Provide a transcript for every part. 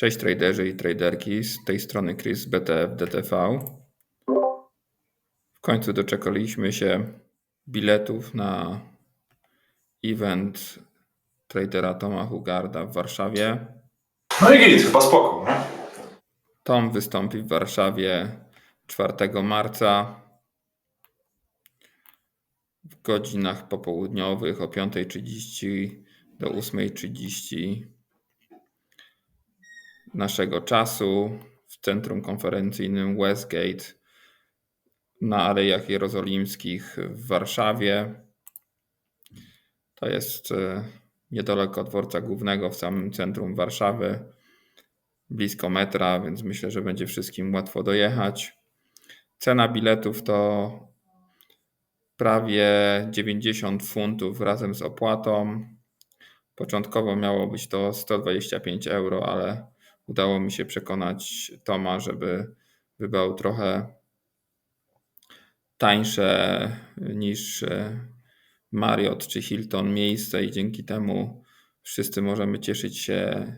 Cześć traderzy i traderki, z tej strony Chris BTF DTV. W końcu doczekaliśmy się biletów na event tradera Toma Hugarda w Warszawie. No i git, chyba spoko, nie? Tom wystąpi w Warszawie 4 marca w godzinach popołudniowych o 5.30 do 8.30 naszego czasu w centrum konferencyjnym Westgate na Alejach Jerozolimskich w Warszawie. To jest e, niedaleko dworca głównego w samym centrum Warszawy, blisko metra, więc myślę, że będzie wszystkim łatwo dojechać. Cena biletów to prawie 90 funtów razem z opłatą. Początkowo miało być to 125 euro, ale udało mi się przekonać Toma, żeby wybrał trochę tańsze niż e, Marriott czy Hilton miejsce i dzięki temu wszyscy możemy cieszyć się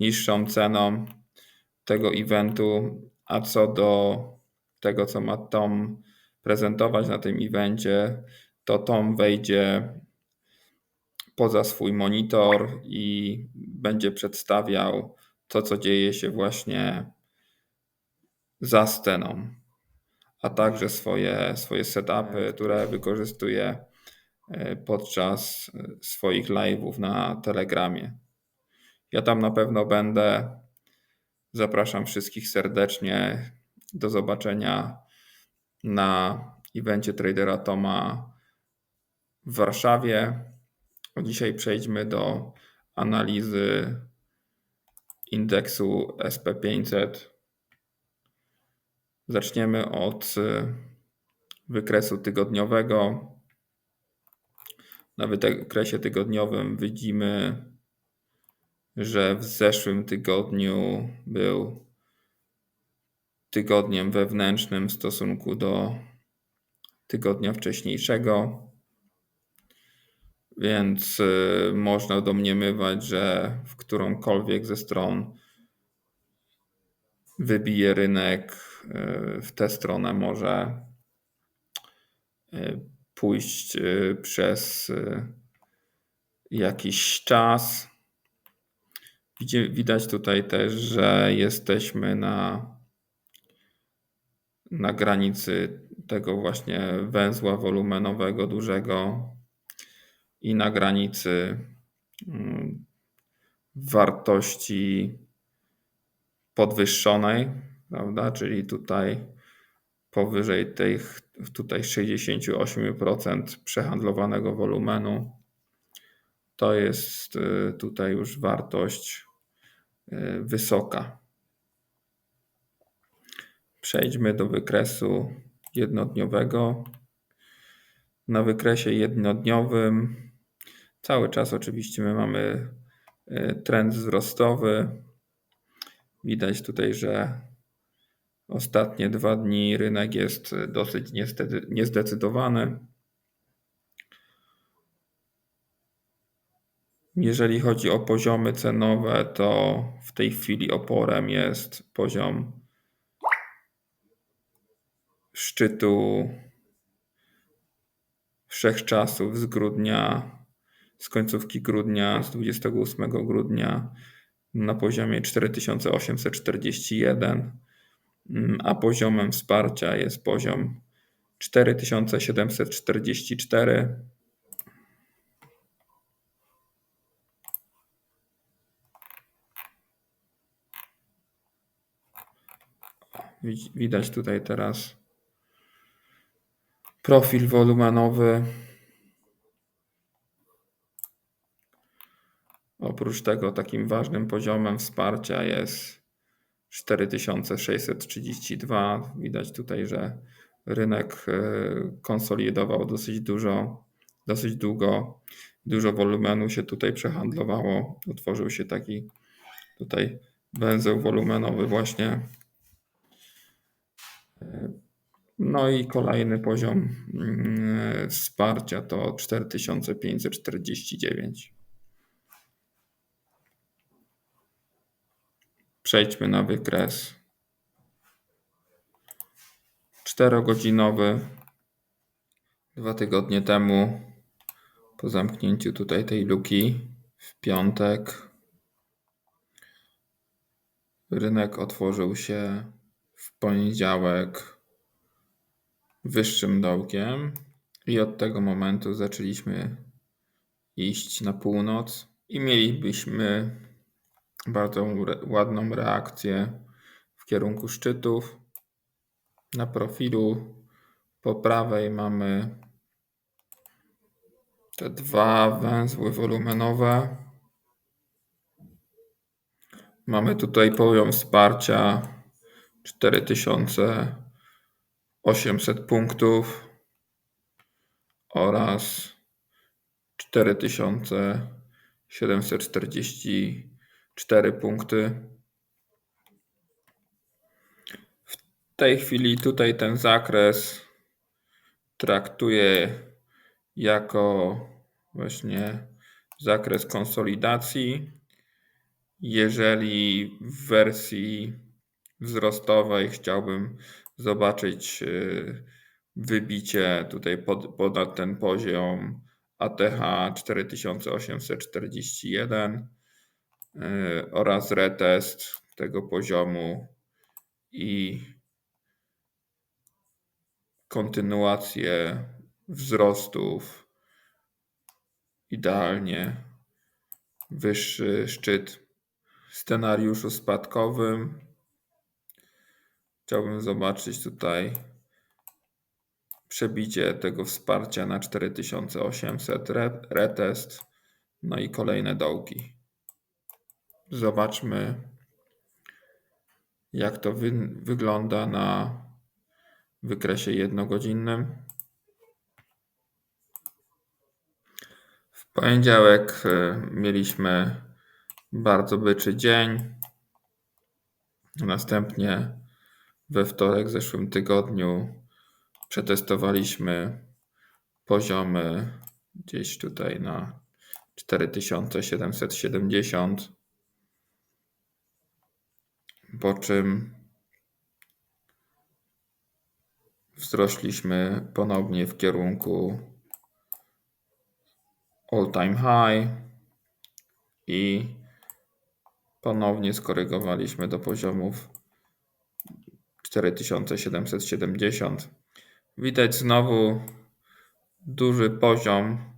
niższą ceną tego eventu. A co do tego, co ma Tom prezentować na tym evencie, to Tom wejdzie poza swój monitor i będzie przedstawiał to, co dzieje się właśnie za sceną, a także swoje, swoje setupy, które wykorzystuje e, podczas swoich live'ów na Telegramie. Ja tam na pewno będę. Zapraszam wszystkich serdecznie. Do zobaczenia na evencie tradera Toma w Warszawie. Dzisiaj przejdźmy do analizy indeksu SP500. Zaczniemy od y, wykresu tygodniowego. Na wykresie tygodniowym widzimy, że w zeszłym tygodniu był tygodniem wewnętrznym w stosunku do tygodnia wcześniejszego. Więc y, można domniemywać, że w którąkolwiek ze stron wybije rynek, y, w tę stronę może y, pójść przez jakiś czas. Widać tutaj też, że jesteśmy na, na granicy tego właśnie węzła wolumenowego dużego i na granicy mm, wartości podwyższonej, prawda? Czyli tutaj powyżej tych tutaj 68% przehandlowanego wolumenu. To jest y, tutaj już wartość y, wysoka. Przejdźmy do wykresu jednodniowego. Na wykresie jednodniowym Cały czas oczywiście my mamy e, trend wzrostowy. Widać tutaj, że ostatnie dwa dni rynek jest dosyć niestety niezdecydowany. Jeżeli chodzi o poziomy cenowe, to w tej chwili oporem jest poziom szczytu wszechczasów z grudnia z końcówki grudnia, z 28 grudnia na poziomie 4841, mm, a poziomem wsparcia jest poziom 4744. Widać tutaj teraz profil wolumenowy Oprócz tego takim ważnym poziomem wsparcia jest 4632. Widać tutaj, że rynek e, konsolidował dosyć dużo, dosyć długo. Dużo wolumenu się tutaj przehandlowało. Utworzył się taki tutaj węzeł wolumenowy właśnie. E, no i kolejny poziom mm, wsparcia to 4549. Przejdźmy na wykres czterogodzinowy. Dwa tygodnie temu, po zamknięciu tutaj tej luki, w piątek, rynek otworzył się w poniedziałek wyższym dołkiem i od tego momentu zaczęliśmy iść na północ i mielibyśmy bardzo ładną reakcję w kierunku szczytów. Na profilu po prawej mamy te dwa węzły wolumenowe. Mamy tutaj poziom wsparcia 4800 punktów oraz 4744 punkty. W tej chwili tutaj ten zakres traktuję jako właśnie zakres konsolidacji. Jeżeli w wersji wzrostowej chciałbym zobaczyć y, wybicie tutaj pod, ponad ten poziom ATH 4841 y, oraz retest tego poziomu i kontynuację wzrostów. Idealnie wyższy szczyt w scenariuszu spadkowym. Chciałbym zobaczyć tutaj przebicie tego wsparcia na 4800 re- retest, no i kolejne dołki. Zobaczmy, jak to wy- wygląda na wykresie jednogodzinnym. W poniedziałek e, mieliśmy bardzo byczy dzień. Następnie we wtorek w zeszłym tygodniu przetestowaliśmy poziomy gdzieś tutaj na 4770. Po czym wzrośliśmy ponownie w kierunku all time high i ponownie skorygowaliśmy do poziomów 4770. Widać znowu duży poziom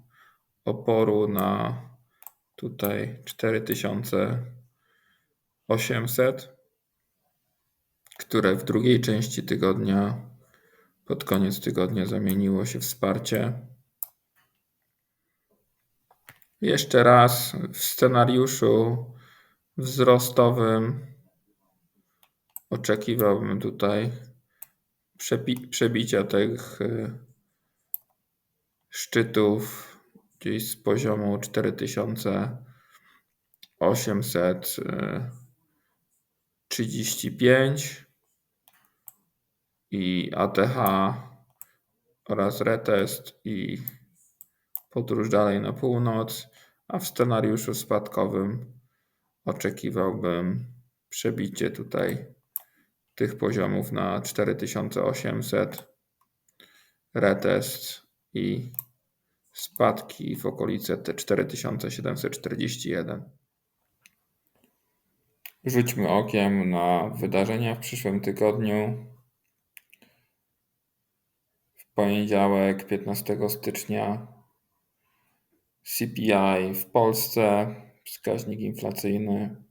oporu na tutaj 4800, które w drugiej części tygodnia, pod koniec tygodnia zamieniło się w wsparcie. Jeszcze raz w scenariuszu wzrostowym oczekiwałbym tutaj przebi- przebicia tych y, szczytów gdzieś z poziomu 4835 i ATH oraz retest i podróż dalej na północ, a w scenariuszu spadkowym oczekiwałbym przebicie tutaj tych poziomów na 4800 retest i spadki w okolice te 4741. Rzućmy okiem na wydarzenia w przyszłym tygodniu. Poniedziałek 15 stycznia. CPI w Polsce, wskaźnik inflacyjny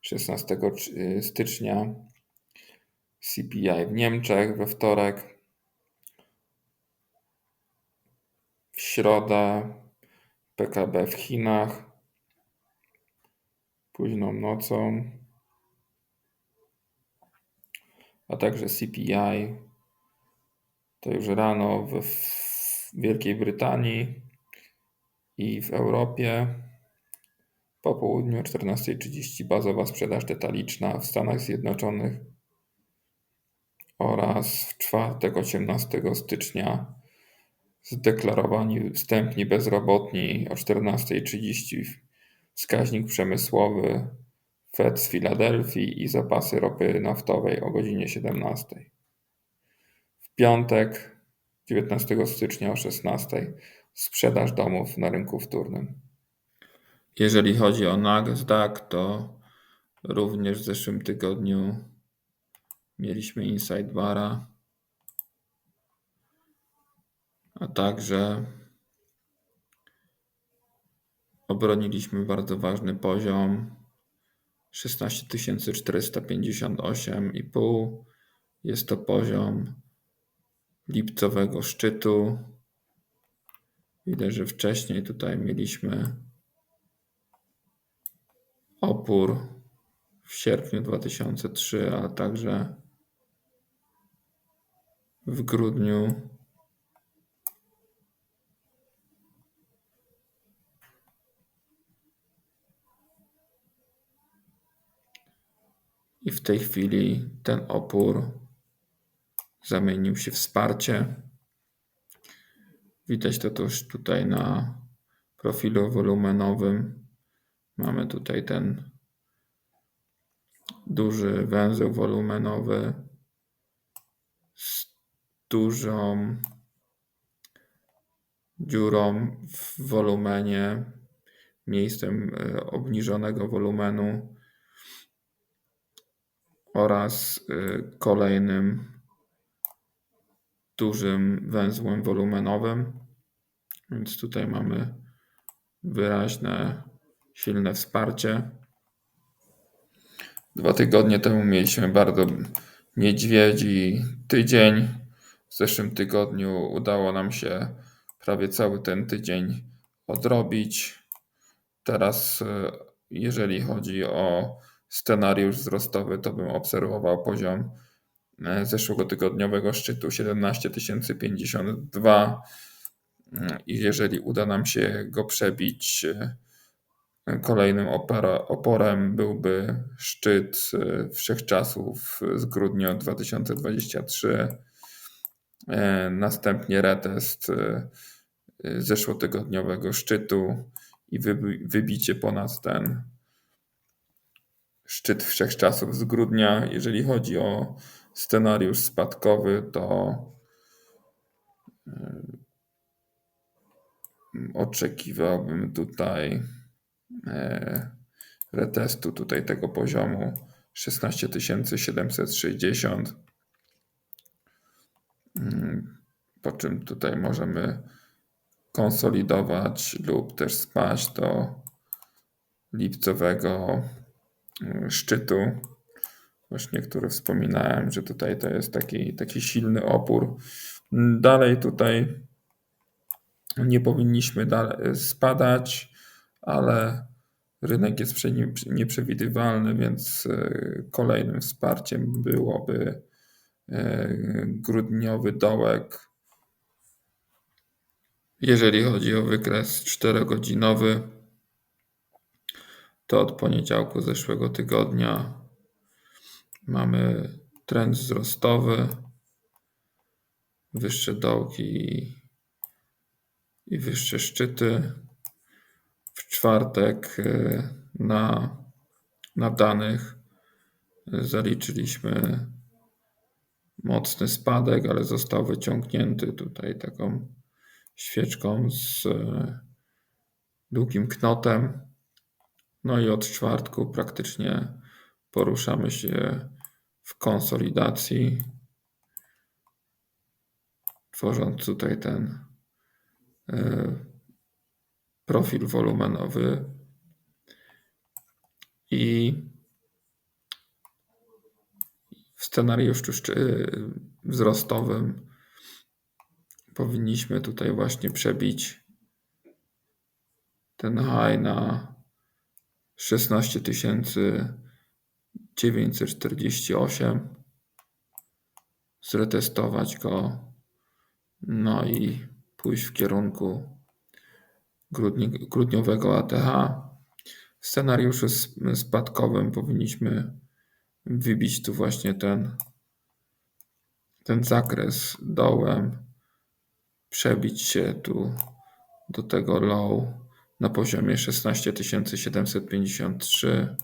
16 stycznia, CPI w Niemczech we wtorek, w środę PKB w Chinach. Późną nocą, a także CPI to już rano w Wielkiej Brytanii i w Europie. Po południu o 14.30 bazowa sprzedaż detaliczna w Stanach Zjednoczonych oraz w czwartek 18 stycznia zdeklarowani wstępni bezrobotni o 14.30 wskaźnik przemysłowy Fed z Filadelfii i zapasy ropy naftowej o godzinie 17. Piątek 19 stycznia o 16 sprzedaż domów na rynku wtórnym. Jeżeli chodzi o Nasdaq, to również w zeszłym tygodniu mieliśmy Inside Bara, a także obroniliśmy bardzo ważny poziom 16 458,5. Jest to poziom lipcowego szczytu. Widać, że wcześniej tutaj mieliśmy opór w sierpniu 2003, a także w grudniu i w tej chwili ten opór zamienił się w wsparcie. Widać to też tutaj na profilu wolumenowym. Mamy tutaj ten duży węzeł wolumenowy z dużą dziurą w wolumenie, miejscem e, obniżonego wolumenu oraz y, kolejnym dużym węzłem wolumenowym. Więc tutaj mamy wyraźne, silne wsparcie. Dwa tygodnie temu mieliśmy bardzo niedźwiedzi tydzień. W zeszłym tygodniu udało nam się prawie cały ten tydzień odrobić. Teraz, y, jeżeli chodzi o scenariusz wzrostowy, to bym obserwował poziom e, zeszłego tygodniowego szczytu 17 052 i jeżeli uda nam się go przebić, e, kolejnym oporem byłby szczyt e, wszechczasów z grudnia 2023, następnie retest zeszłotygodniowego szczytu i wybicie ponad ten szczyt wszechczasów z grudnia. Jeżeli chodzi o scenariusz spadkowy, to oczekiwałbym tutaj e, retestu tutaj tego poziomu 16760 mm, po czym tutaj możemy konsolidować lub też spaść do lipcowego szczytu. Właśnie, który wspominałem, że tutaj to jest taki, taki silny opór. Dalej tutaj nie powinniśmy spadać, ale rynek jest nieprzewidywalny, więc e, kolejnym wsparciem byłoby e, grudniowy dołek. Jeżeli chodzi o wykres 4-godzinowy, to od poniedziałku zeszłego tygodnia mamy trend wzrostowy, wyższe dołki i wyższe szczyty. W czwartek e, na, na danych zaliczyliśmy mocny spadek, ale został wyciągnięty tutaj taką świeczką z e, długim knotem. No i od czwartku praktycznie poruszamy się w konsolidacji, tworząc tutaj ten e, profil wolumenowy. I w scenariuszu wzrostowym powinniśmy tutaj właśnie przebić ten high na szesnaście tysięcy dziewięćset czterdzieści osiem zretestować go no i pójść w kierunku grudni, grudniowego ATH. W scenariuszu spadkowym powinniśmy wybić tu właśnie ten, ten zakres dołem, przebić się tu do tego low na poziomie 16 753.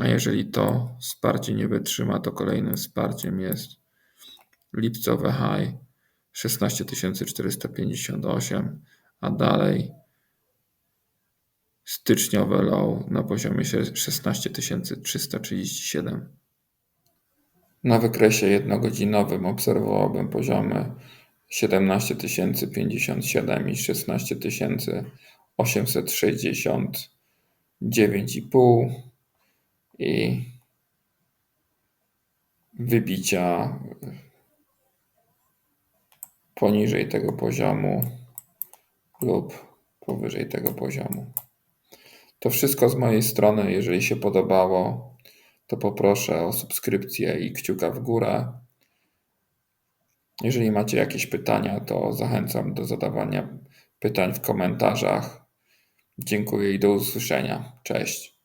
A jeżeli to wsparcie nie wytrzyma, to kolejnym wsparciem jest lipcowe high 16 458, a dalej styczniowe low na poziomie 16 337. Na wykresie jednogodzinowym obserwowałbym poziomy 17 057 i 16 869,5 i wybicia poniżej tego poziomu lub powyżej tego poziomu. To wszystko z mojej strony. Jeżeli się podobało, to poproszę o subskrypcję i kciuka w górę. Jeżeli macie jakieś pytania, to zachęcam do zadawania pytań w komentarzach. Dziękuję i do usłyszenia. Cześć.